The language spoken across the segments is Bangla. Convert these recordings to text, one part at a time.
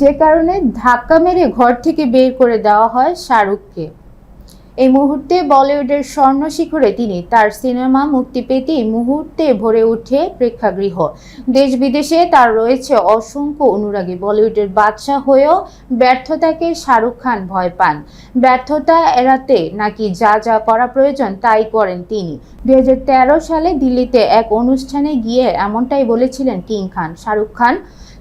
যে কারণে ধাক্কা মেরে ঘর থেকে বের করে দেওয়া হয় শাহরুখকে। এই মুহূর্তে বলিউডের স্বর্ণ শিখরে তিনি তার সিনেমা মুক্তি পেতেই মুহূর্তে ভরে উঠে প্রেক্ষাগৃহ। দেশ বিদেশে তার রয়েছে অসংখ্য অনুরাগী বলিউডের বাদশাহ হয়েও ব্যর্থতাকে শাহরুখ খান ভয় পান। ব্যর্থতা এড়াতে নাকি যা যা করা প্রয়োজন তাই করেন তিনি। দু হাজার তেরো সালে দিল্লিতে এক অনুষ্ঠানে গিয়ে এমনটাই বলেছিলেন কিং খান। শাহরুখ খান,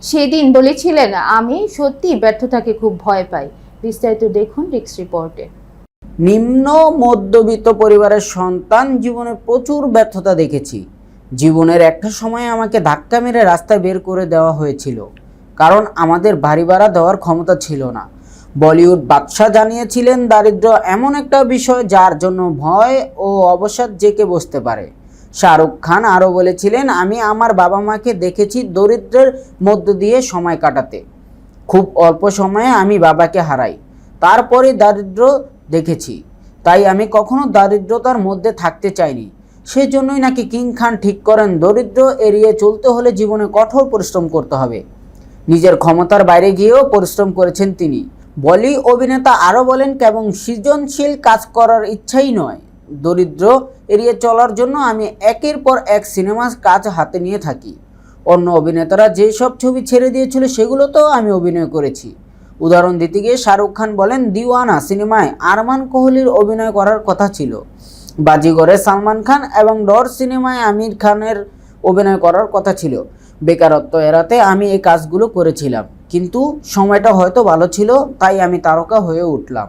সেদিন বলেছিলেন আমি সত্যি ব্যর্থতাকে খুব ভয় পাই। বিস্তারিত দেখুন রিক্স রিপোর্টে। নিম্ন মধ্যবিত্ত পরিবারের সন্তান জীবনে প্রচুর ব্যর্থতা দেখেছি। জীবনের একটা সময় আমাকে ধাক্কা মেরে রাস্তায় বের করে দেওয়া হয়েছিল। কারণ আমাদের বাড়ি ভাড়া দেওয়ার ক্ষমতা ছিল না। বলিউড বাদশাহ জানিয়েছিলেন, দারিদ্র এমন একটা বিষয় যার জন্য ভয় ও অবসাদ জেকে বসতে পারে। শাহরুখ খান আরও বলেছিলেন, আমি আমার বাবা মাকে দেখেছি দরিদ্রের মধ্য দিয়ে সময় কাটাতে। খুব অল্প সময়ে আমি বাবাকে হারাই। তারপরে দারিদ্র দেখেছি। তাই আমি কখনো দারিদ্রতার মধ্যে থাকতে চাইনি। সেজন্যই নাকি কিং খান ঠিক করেন, দরিদ্র এড়িয়ে চলতে হলে জীবনে কঠোর পরিশ্রম করতে হবে। নিজের ক্ষমতার বাইরে গিয়েও পরিশ্রম করেছেন তিনি। বলি অভিনেতা আরও বলেন, কেবল সৃজনশীল কাজ করার ইচ্ছাই নয়। দরিদ্র এড়িয়ে চলার জন্য আমি একের পর এক সিনেমা কাজ হাতে নিয়ে থাকি। অন্য অভিনেতারা যেসব ছবি ছেড়ে দিয়েছিল সেগুলোতেও আমি অভিনয় করেছি। উদাহরণ দিতে গিয়ে শাহরুখ খান বলেন, দিওয়ানা সিনেমায় আরমান কোহলির অভিনয় করার কথা ছিল। বাজিগরে সালমান খান এবং ডর সিনেমায় আমির খানের অভিনয় করার কথা ছিল। বেকারত্ব এড়াতে আমি এই কাজগুলো করেছিলাম। কিন্তু সময়টা হয়তো ভালো ছিল, তাই আমি তারকা হয়ে উঠলাম।